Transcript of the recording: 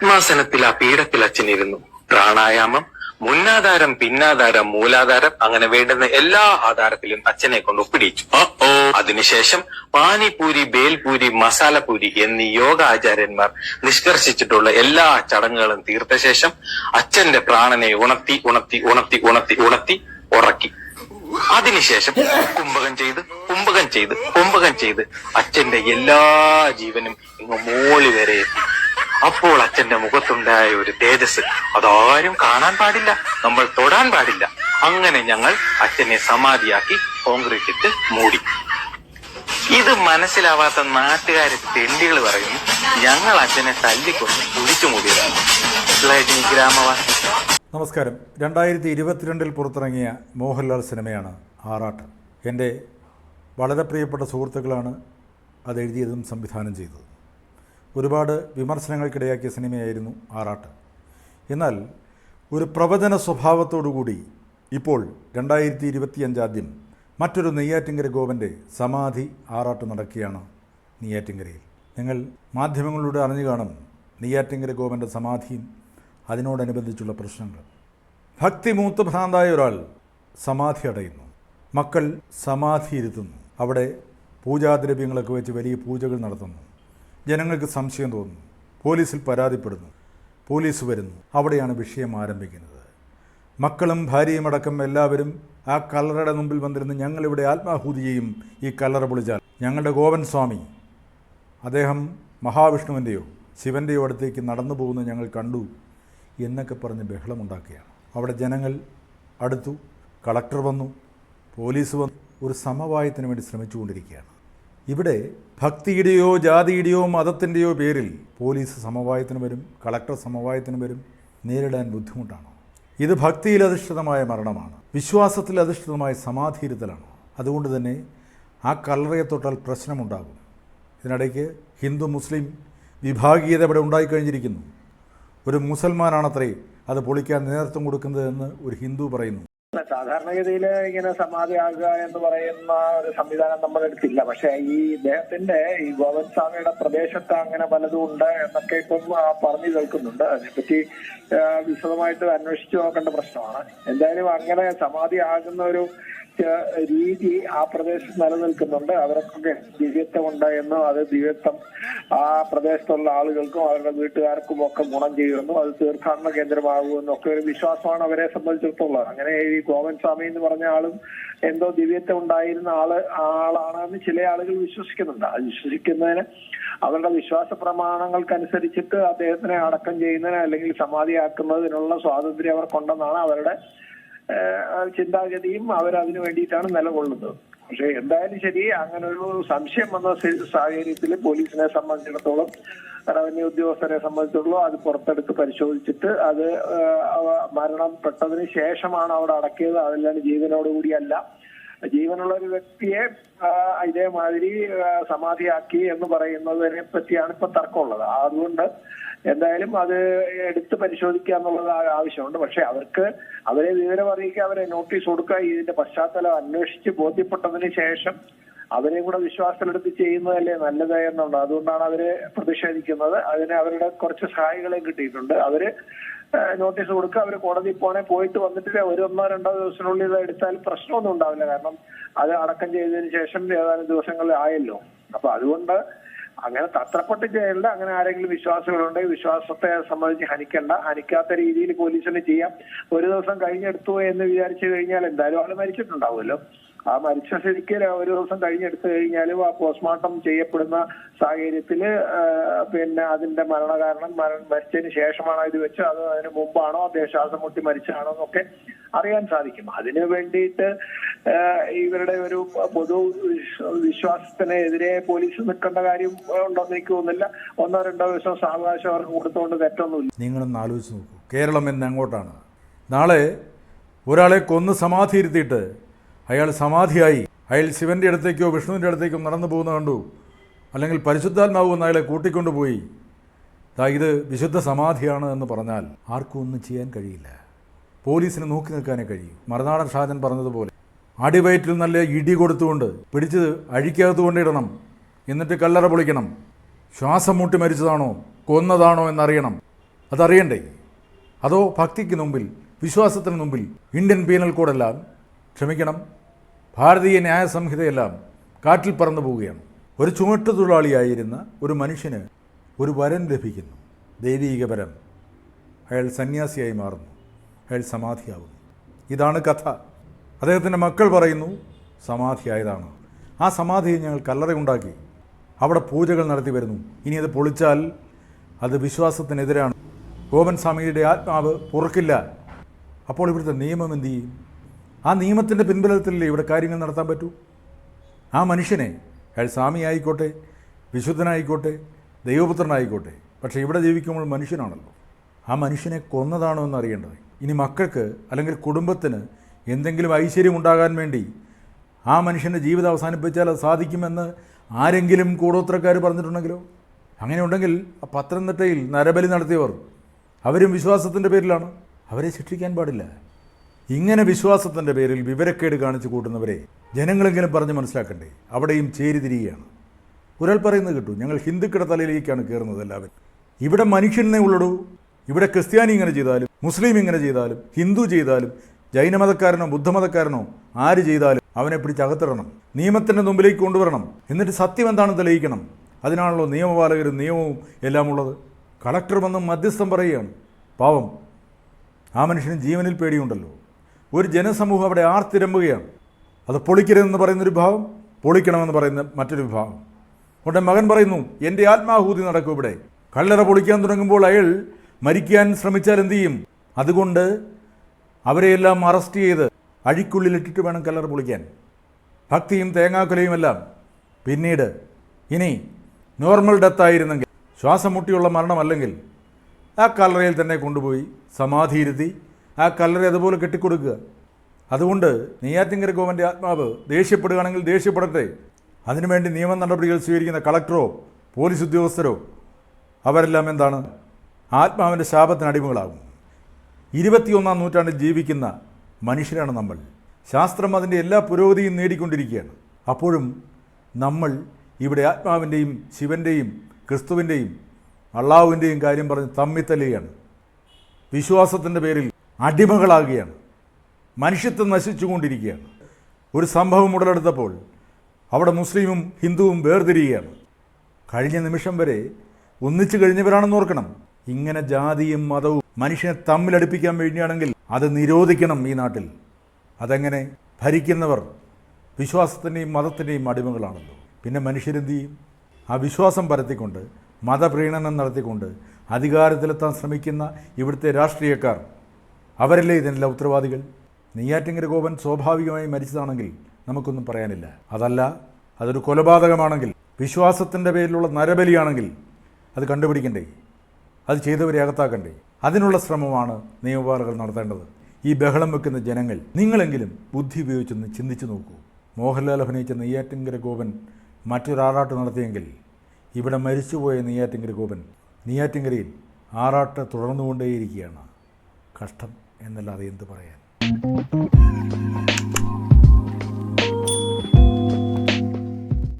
പത്മാസനത്തിൽ ആ പീഠത്തിൽ അച്ഛനിരുന്നു. പ്രാണായാമം മുന്നാധാരം പിന്നാധാരം മൂലാധാരം അങ്ങനെ വേണ്ടുന്ന എല്ലാ ആധാരത്തിലും അച്ഛനെ കൊണ്ട് ഒപ്പിടിച്ചു. ഓ അതിനുശേഷം പാനിപൂരി ബേൽപൂരി മസാലപൂരി എന്നീ യോഗ ആചാര്യന്മാർ നിഷ്കർഷിച്ചിട്ടുള്ള എല്ലാ ചടങ്ങുകളും തീർത്ത ശേഷം അച്ഛന്റെ പ്രാണനെ ഉണർത്തി ഉണർത്തി ഉണർത്തി ഉണർത്തി ഉണർത്തി ഉറക്കി. അതിനുശേഷം കുംഭകം ചെയ്ത് കുംഭകം ചെയ്ത് കുംഭകം ചെയ്ത് അച്ഛന്റെ എല്ലാ ജീവനും ഇങ്ങ് മോളി വരെ എത്തി. അപ്പോൾ അച്ഛന്റെ മുഖത്തുണ്ടായ ഒരു തേജസ് അതാരും കാണാൻ പാടില്ല നമ്മൾ തൊടാൻ പാടില്ല. അങ്ങനെ ഞങ്ങൾ അച്ഛനെ സമാധിയാക്കി കോൺക്രീറ്റ് ഇട്ട് മൂടി. ഇത് മനസ്സിലാവാത്ത നാട്ടുകാരെ തെണ്ടികൾ പറയുന്നു ഞങ്ങൾ അച്ഛനെ തല്ലിക്കൊണ്ട് കുഴിച്ചു മൂടിയതാണ്. ഗ്രാമവാസി. നമസ്കാരം. രണ്ടായിരത്തി ഇരുപത്തിരണ്ടിൽ പുറത്തിറങ്ങിയ മോഹൻലാൽ സിനിമയാണ് ആറാട്ട്. എന്റെ വളരെ പ്രിയപ്പെട്ട സുഹൃത്തുക്കളാണ് അത് എഴുതിയതും സംവിധാനം ചെയ്തത്. ഒരുപാട് വിമർശനങ്ങൾക്കിടയാക്കിയ സിനിമയായിരുന്നു ആറാട്ട്. എന്നാൽ ഒരു പ്രവചന സ്വഭാവത്തോടുകൂടി ഇപ്പോൾ രണ്ടായിരത്തി ഇരുപത്തിയഞ്ചാദ്യം മറ്റൊരു നെയ്യാറ്റിങ്കര ഗോവന്റെ സമാധി ആറാട്ട് നടക്കുകയാണ് നെയ്യാറ്റിങ്കരയിൽ. നിങ്ങൾ മാധ്യമങ്ങളിലൂടെ അറിഞ്ഞു കാണും നെയ്യാറ്റിങ്കര ഗോവന്റെ സമാധിയും അതിനോടനുബന്ധിച്ചുള്ള പ്രശ്നങ്ങൾ. ഭക്തി മൂത്ത് ഭ്രാന്തായ ഒരാൾ സമാധി അടയുന്നു. മക്കൾ സമാധി ഇരുത്തുന്നു. അവിടെ പൂജാദ്രവ്യങ്ങളൊക്കെ വെച്ച് വലിയ പൂജകൾ നടത്തുന്നു. ജനങ്ങൾക്ക് സംശയം തോന്നുന്നു. പോലീസിൽ പരാതിപ്പെടുന്നു. പോലീസ് വരുന്നു. അവിടെയാണ് വിഷയം ആരംഭിക്കുന്നത്. മക്കളും ഭാര്യയും അടക്കം എല്ലാവരും ആ കല്ലറയുടെ മുമ്പിൽ വന്നിരുന്ന് ഞങ്ങളിവിടെ ആത്മാഹൂതി ചെയ്യും ഈ കല്ലറ പൊളിച്ചാൽ. ഞങ്ങളുടെ ഗോവൻ സ്വാമി അദ്ദേഹം മഹാവിഷ്ണുവിന്റെയോ ശിവന്റെയോ അടുത്തേക്ക് നടന്നു പോകുന്നത് ഞങ്ങൾ കണ്ടു എന്നൊക്കെ പറഞ്ഞ് ബഹളമുണ്ടാക്കുകയാണ്. അവിടെ ജനങ്ങൾ അടുത്തു കളക്ടർ വന്നു പോലീസ് വന്നു ഒരു സമവായത്തിന് വേണ്ടി ശ്രമിച്ചുകൊണ്ടിരിക്കുകയാണ്. ഇവിടെ ഭക്തിയുടെയോ ജാതിയുടെയോ മതത്തിന്റെയോ പേരിൽ പോലീസ് സമവായത്തിന് വരും കളക്ടർ സമവായത്തിന് വരും നേരിടാൻ ബുദ്ധിമുട്ടാണ്? ഇത് ഭക്തിയിൽ അധിഷ്ഠിതമായ മരണമാണ് വിശ്വാസത്തിൽ അധിഷ്ഠിതമായ സമാധിയിരുത്തലാണ്. അതുകൊണ്ട് തന്നെ ആ കല്ലറയെ തൊട്ടാൽ പ്രശ്നമുണ്ടാകും. ഇതിനിടയ്ക്ക് ഹിന്ദു മുസ്ലിം വിഭാഗീയത ഇവിടെ ഉണ്ടായിക്കഴിഞ്ഞിരിക്കുന്നു. ഒരു മുസൽമാനാണത്രേ അത് പൊളിക്കാൻ നേതൃത്വം കൊടുക്കുന്നതെന്ന് ഒരു ഹിന്ദു പറയുന്നു. സാധാരണഗതിയിൽ ഇങ്ങനെ സമാധിയാകുക എന്ന് പറയുന്ന ഒരു സംവിധാനം നമ്മുടെ അടുത്തില്ല. പക്ഷെ ഈ ഇദ്ദേഹത്തിന്റെ ഈ ഗോവൻ സ്വാമിയുടെ പ്രദേശത്ത് അങ്ങനെ പലതും ഉണ്ട് എന്നൊക്കെ ഇപ്പം പറഞ്ഞു കേൾക്കുന്നുണ്ട്. അതിനെപ്പറ്റി വിശദമായിട്ട് അന്വേഷിച്ചു നോക്കേണ്ട പ്രശ്നമാണ്. എന്തായാലും അങ്ങനെ സമാധിയാകുന്ന ഒരു രീതി ആ പ്രദേശത്ത് നിലനിൽക്കുന്നുണ്ട്. അവർക്കൊക്കെ ദിവ്യത്വം ഉണ്ട് എന്നും അത് ദിവ്യത്വം ആ പ്രദേശത്തുള്ള ആളുകൾക്കും അവരുടെ വീട്ടുകാർക്കും ഒക്കെ ഗുണം ചെയ്യുമെന്നും അത് തീർത്ഥാടന കേന്ദ്രമാകുമെന്നും ഒക്കെ ഒരു വിശ്വാസമാണ് അവരെ സംബന്ധിച്ചിടത്തോളം. അങ്ങനെ ഈ ഗോവൻ സ്വാമി എന്ന് പറഞ്ഞ ആളും എന്തോ ദിവ്യത്വം ഉണ്ടായിരുന്ന ആൾ ആളാണെന്ന് ചില ആളുകൾ വിശ്വസിക്കുന്നുണ്ട്. അത് വിശ്വസിക്കുന്നതിന് അവരുടെ വിശ്വാസ പ്രമാണങ്ങൾക്കനുസരിച്ചിട്ട് അദ്ദേഹത്തിനെ അടക്കം ചെയ്യുന്നതിന് അല്ലെങ്കിൽ സമാധിയാക്കുന്നതിനുള്ള സ്വാതന്ത്ര്യം അവർക്കുണ്ടെന്നാണ് അവരുടെ ചിന്താഗതിയും അവരതിനു വേണ്ടിയിട്ടാണ് നിലകൊള്ളുന്നത്. പക്ഷെ എന്തായാലും ശരി അങ്ങനെ ഒരു സംശയം വന്ന സാഹചര്യത്തിൽ പോലീസിനെ സംബന്ധിച്ചിടത്തോളം റവന്യൂ ഉദ്യോഗസ്ഥരെ സംബന്ധിച്ചിടത്തോളം അത് പുറത്തെടുത്ത് പരിശോധിച്ചിട്ട് അത് മരണപ്പെട്ടതിന് ശേഷമാണ് അവിടെ അടക്കിയത്. അതല്ലാണ്ട് ജീവനോടുകൂടിയല്ല. ജീവനുള്ള ഒരു വ്യക്തിയെ ഇതേമാതിരി സമാധിയാക്കി എന്ന് പറയുന്നതിനെ പറ്റിയാണ് ഇപ്പൊ തർക്കമുള്ളത്. അതുകൊണ്ട് എന്തായാലും അത് എടുത്ത് പരിശോധിക്കുക എന്നുള്ളത് ആവശ്യമുണ്ട്. പക്ഷെ അവർക്ക് അവരെ വിവരം അറിയിക്കുക അവരെ നോട്ടീസ് കൊടുക്കുക ഇതിന്റെ പശ്ചാത്തലം അന്വേഷിച്ച് ബോധ്യപ്പെട്ടതിന് ശേഷം അവരെയും കൂടെ വിശ്വാസത്തിലെടുത്ത് ചെയ്യുന്നതല്ലേ നല്ലത് എന്നുണ്ട് അതുകൊണ്ടാണ് അവർ പ്രതിഷേധിക്കുന്നത്. അതിന് അവരുടെ കുറച്ച് സഹായികളെയും കിട്ടിയിട്ടുണ്ട്. അവർ നോട്ടീസ് കൊടുക്കുക. അവർ കോടതി പോണേ പോയിട്ട് വന്നിട്ട് ഒരു ഒന്നോ രണ്ടോ ദിവസത്തിനുള്ളിൽ ഇത് എടുത്താൽ പ്രശ്നമൊന്നും ഉണ്ടാവില്ല. കാരണം അത് അടക്കം ചെയ്തതിന് ശേഷം ഏതാനും ദിവസങ്ങളിൽ ആയല്ലോ. അപ്പൊ അതുകൊണ്ട് അങ്ങനെ തത്രപ്പെട്ട് ചെയ്യണ്ട. അങ്ങനെ ആരെങ്കിലും വിശ്വാസികളുണ്ടെങ്കിൽ വിശ്വാസത്തെ സംബന്ധിച്ച് ഹനിക്കണ്ട. ഹനിക്കാത്ത രീതിയിൽ പോലീസിന് ചെയ്യാം. ഒരു ദിവസം കഴിഞ്ഞെടുത്തു എന്ന് വിചാരിച്ചു കഴിഞ്ഞാൽ എന്തായാലും ആൾ മരിച്ചിട്ടുണ്ടാവുമല്ലോ. ആ മരിച്ച സ്ഥിതിക്ക് ഒരു ദിവസം കഴിഞ്ഞെടുത്തു കഴിഞ്ഞാലും ആ പോസ്റ്റ്മോർട്ടം ചെയ്യപ്പെടുന്ന സാഹചര്യത്തിൽ പിന്നെ അതിന്റെ മരണകാരണം മര- മരിച്ചതിന് ശേഷമാണോ ഇത് വെച്ച് അത് അതിന് മുമ്പാണോ അദ്ദേഹം ശ്വാസം മുട്ടി മരിച്ചാണോ എന്നൊക്കെ അറിയാൻ സാധിക്കും. അതിനു വേണ്ടിയിട്ട് ഇവരുടെ ഒരു പൊതു വിശ്വ- വിശ്വാസത്തിനെതിരെ പോലീസ് നിൽക്കേണ്ട കാര്യം ഉണ്ടോന്ന് എനിക്ക് തോന്നുന്നില്ല. ഒന്നോ രണ്ടോ ദിവസം സാവകാശം അവർക്ക് കൊടുത്തുകൊണ്ട് തെറ്റൊന്നുമില്ല. നിങ്ങളൊന്ന് ആലോചിച്ച് നോക്കൂ. കേരളം എന്ന് അങ്ങോട്ടാണ് നാളെ ഒരാളെ കൊന്ന് സമാധി ഇരുത്തിയിട്ട് അയാൾ സമാധിയായി. അയാൾ ശിവന്റെ അടുത്തേക്കോ വിഷ്ണുവിന്റെ അടുത്തേക്കോ നടന്നു പോകുന്ന കണ്ടു. അല്ലെങ്കിൽ പരിശുദ്ധാത്മാവ് വന്ന് അയാളെ കൂട്ടിക്കൊണ്ടുപോയി. ഇത് വിശുദ്ധ സമാധിയാണ് എന്ന് പറഞ്ഞാൽ ആർക്കും ഒന്നും ചെയ്യാൻ കഴിയില്ല. പോലീസിന് നോക്കി നിൽക്കാനേ കഴിയും. മറുനാടൻ ഷാജൻ പറഞ്ഞതുപോലെ അടിവയറ്റിൽ നല്ല ഇടി കൊടുത്തുകൊണ്ട് പിടിച്ച് അഴിക്കകത്ത് കൊണ്ടിടണം. എന്നിട്ട് കല്ലറ പൊളിക്കണം. ശ്വാസം മുട്ടി മരിച്ചതാണോ കൊന്നതാണോ എന്നറിയണം. അതറിയണ്ടേ? അതോ ഭക്തിക്ക് മുമ്പിൽ വിശ്വാസത്തിന് മുമ്പിൽ ഇന്ത്യൻ പീനൽ കോഡെല്ലാം ക്ഷമിക്കണം. ഭാരതീയ ന്യായ സംഹിതയെല്ലാം കാറ്റിൽ പറന്നു പോവുകയാണ്. ഒരു ചുമട്ടുതൊഴിലാളിയായിരുന്ന ഒരു മനുഷ്യന് ഒരു വരം ലഭിക്കുന്നു. ദൈവീക വരം അയാൾ സന്യാസിയായി മാറുന്നു. അയാൾ സമാധിയാവുന്നു. ഇതാണ് കഥ. അദ്ദേഹത്തിന്റെ മക്കൾ പറയുന്നു സമാധിയായതാണ്. ആ സമാധിയെ ഞങ്ങൾ കല്ലറയുണ്ടാക്കി അവിടെ പൂജകൾ നടത്തി വരുന്നു. ഇനി അത് പൊളിച്ചാൽ അത് വിശ്വാസത്തിനെതിരാണ്. ഗോപൻ സ്വാമിയുടെ ആത്മാവ് പുറക്കില്ല. അപ്പോൾ ഇവിടുത്തെ നിയമം എന്ത് ചെയ്യും? ആ നിയമത്തിന്റെ പിൻബലത്തിലല്ലേ ഇവിടെ കാര്യങ്ങൾ നടത്താൻ പറ്റൂ? ആ മനുഷ്യനെ അയാൾ സ്വാമി ആയിക്കോട്ടെ വിശുദ്ധനായിക്കോട്ടെ ദൈവപുത്രനായിക്കോട്ടെ പക്ഷേ ഇവിടെ ജീവിക്കുമ്പോൾ മനുഷ്യനാണല്ലോ. ആ മനുഷ്യനെ കൊന്നതാണോ എന്ന് അറിയേണ്ടത് ഇനി മക്കൾക്ക് അല്ലെങ്കിൽ കുടുംബത്തിന് എന്തെങ്കിലും ഐശ്വര്യം ഉണ്ടാകാൻ വേണ്ടി ആ മനുഷ്യന്റെ ജീവിതം അവസാനിപ്പിച്ചാൽ അത് സാധിക്കുമെന്ന് ആരെങ്കിലും കൂടോത്രക്കാർ പറഞ്ഞിട്ടുണ്ടെങ്കിലോ? അങ്ങനെ ഉണ്ടെങ്കിൽ ആ പത്തനംതിട്ടയിൽ നരബലി നടത്തിയവർ അവരും വിശ്വാസത്തിന്റെ പേരിലാണ്. അവരെ ശിക്ഷിക്കാൻ പാടില്ല. ഇങ്ങനെ വിശ്വാസത്തിന്റെ പേരിൽ വിവരക്കേട് കാണിച്ചു കൂട്ടുന്നവരെ ജനങ്ങളെങ്കിലും പറഞ്ഞ് മനസ്സിലാക്കണ്ടേ? അവിടെയും ചേരിതിരിയുകയാണ് ഒരാൾ പറയുന്നത് കിട്ടു. ഞങ്ങൾ ഹിന്ദുക്കളുടെ തലയിലേക്കാണ് കയറുന്നത് എല്ലാവരും. ഇവിടെ മനുഷ്യനെ ഉള്ളടൂ. ഇവിടെ ക്രിസ്ത്യാനി ഇങ്ങനെ ചെയ്താലും മുസ്ലിം ഇങ്ങനെ ചെയ്താലും ഹിന്ദു ചെയ്താലും ജൈനമതക്കാരനോ ബുദ്ധമതക്കാരനോ ആര് ചെയ്താലും അവനെ പിടിച്ച് അകത്തിടണം. നിയമത്തിന്റെ മുമ്പിലേക്ക് കൊണ്ടുവരണം. എന്നിട്ട് സത്യം എന്താണെന്ന് തെളിയിക്കണം. അതിനാണല്ലോ നിയമപാലകരും നിയമവും എല്ലാം ഉള്ളത്. കളക്ടർ വന്ന് മധ്യസ്ഥം പറയുകയാണ്. പാവം. ആ മനുഷ്യന് ജീവനിൽ പേടിയുണ്ടല്ലോ. ഒരു ജനസമൂഹം അവിടെ ആർത്തിരമ്പുകയാണ്. അത് പൊളിക്കരുതെന്ന് പറയുന്നൊരു വിഭാഗം പൊളിക്കണമെന്ന് പറയുന്ന മറ്റൊരു വിഭാഗം അവിടെ മകൻ പറയുന്നു എന്റെ ആത്മാഹൂതി നടക്കും ഇവിടെ. കല്ലറ പൊളിക്കാൻ തുടങ്ങുമ്പോൾ അയാൾ മരിക്കാൻ ശ്രമിച്ചാൽ എന്തു ചെയ്യും? അതുകൊണ്ട് അവരെയെല്ലാം അറസ്റ്റ് ചെയ്ത് അഴിക്കുള്ളിലിട്ടിട്ട് വേണം കല്ലറ പൊളിക്കാൻ. ഭക്തിയും തേങ്ങാക്കൊലയും എല്ലാം പിന്നീട് ഇനി നോർമൽ ഡെത്ത് ആയിരുന്നെങ്കിൽ ശ്വാസം മുട്ടിയുള്ള മരണമല്ലെങ്കിൽ ആ കല്ലറയിൽ തന്നെ കൊണ്ടുപോയി സമാധിയിരുത്തി ആ കല്ലറി അതുപോലെ കെട്ടിക്കൊടുക്കുക. അതുകൊണ്ട് നെയ്യാറ്റിങ്കര ഗോവന്റെ ആത്മാവ് ദേഷ്യപ്പെടുകയാണെങ്കിൽ ദേഷ്യപ്പെടട്ടെ. അതിനുവേണ്ടി നിയമ നടപടികൾ സ്വീകരിക്കുന്ന കളക്ടറോ പോലീസ് ഉദ്യോഗസ്ഥരോ അവരെല്ലാം എന്താണ്? ആത്മാവിന്റെ ശാപത്തിന് അടിമകളാകും. ഇരുപത്തിയൊന്നാം നൂറ്റാണ്ടിൽ ജീവിക്കുന്ന മനുഷ്യരാണ് നമ്മൾ. ശാസ്ത്രം അതിന്റെ എല്ലാ പുരോഗതിയും നേടിക്കൊണ്ടിരിക്കുകയാണ്. അപ്പോഴും നമ്മൾ ഇവിടെ ആത്മാവിന്റെയും ശിവന്റെയും ക്രിസ്തുവിന്റെയും അള്ളാഹുവിന്റെയും കാര്യം പറഞ്ഞ് തമ്മിത്തല്ലുകയാണ്. വിശ്വാസത്തിന്റെ പേരിൽ അടിമകളാകുകയാണ്. മനുഷ്യത്വം നശിച്ചുകൊണ്ടിരിക്കുകയാണ്. ഒരു സംഭവം ഉടലെടുത്തപ്പോൾ അവിടെ മുസ്ലിമും ഹിന്ദുവും വേർതിരിയുകയാണ്. കഴിഞ്ഞ നിമിഷം വരെ ഒന്നിച്ചു കഴിഞ്ഞവരാണെന്ന് ഓർക്കണം. ഇങ്ങനെ ജാതിയും മതവും മനുഷ്യനെ തമ്മിലടുപ്പിക്കാൻ വേണ്ടിയാണെങ്കിൽ അത് നിരോധിക്കണം ഈ നാട്ടിൽ. അതെങ്ങനെ? ഭരിക്കുന്നവർ വിശ്വാസത്തിന്റെയും മതത്തിന്റെയും അടിമകളാണല്ലോ. പിന്നെ മനുഷ്യരെന്ത് ചെയ്യും? ആ വിശ്വാസം പരത്തിക്കൊണ്ട് മതപ്രീണനം നടത്തിക്കൊണ്ട് അധികാരത്തിലെത്താൻ ശ്രമിക്കുന്ന ഇവിടുത്തെ രാഷ്ട്രീയക്കാർ അവരല്ലേ ഇതിനെല്ലാം ഉത്തരവാദികൾ? നെയ്യാറ്റിങ്കര ഗോപൻ സ്വാഭാവികമായി മരിച്ചതാണെങ്കിൽ നമുക്കൊന്നും പറയാനില്ല. അതല്ല അതൊരു കൊലപാതകമാണെങ്കിൽ വിശ്വാസത്തിന്റെ പേരിലുള്ള നരബലിയാണെങ്കിൽ അത് കണ്ടുപിടിക്കണ്ടേ? അത് ചെയ്തവരെ അകത്താക്കണ്ടേ? അതിനുള്ള ശ്രമമാണ് നിയമപാലകർ നടത്തേണ്ടത്. ഈ ബഹളം വെക്കുന്ന ജനങ്ങൾ നിങ്ങളെങ്കിലും ബുദ്ധി ഉപയോഗിച്ചൊന്ന് ചിന്തിച്ചു നോക്കൂ. മോഹൻലാൽ അഭിനയിച്ച നെയ്യാറ്റിങ്കര ഗോപൻ മറ്റൊരാറാട്ട് നടത്തിയെങ്കിൽ ഇവിടെ മരിച്ചുപോയ നെയ്യാറ്റിങ്കര ഗോപൻ നെയ്യാറ്റിങ്കരയിൽ ആറാട്ട് തുടർന്നുകൊണ്ടേയിരിക്കുകയാണ്. കഷ്ടം. എന്നല്ലാതെ എന്ത് പറയാൻ?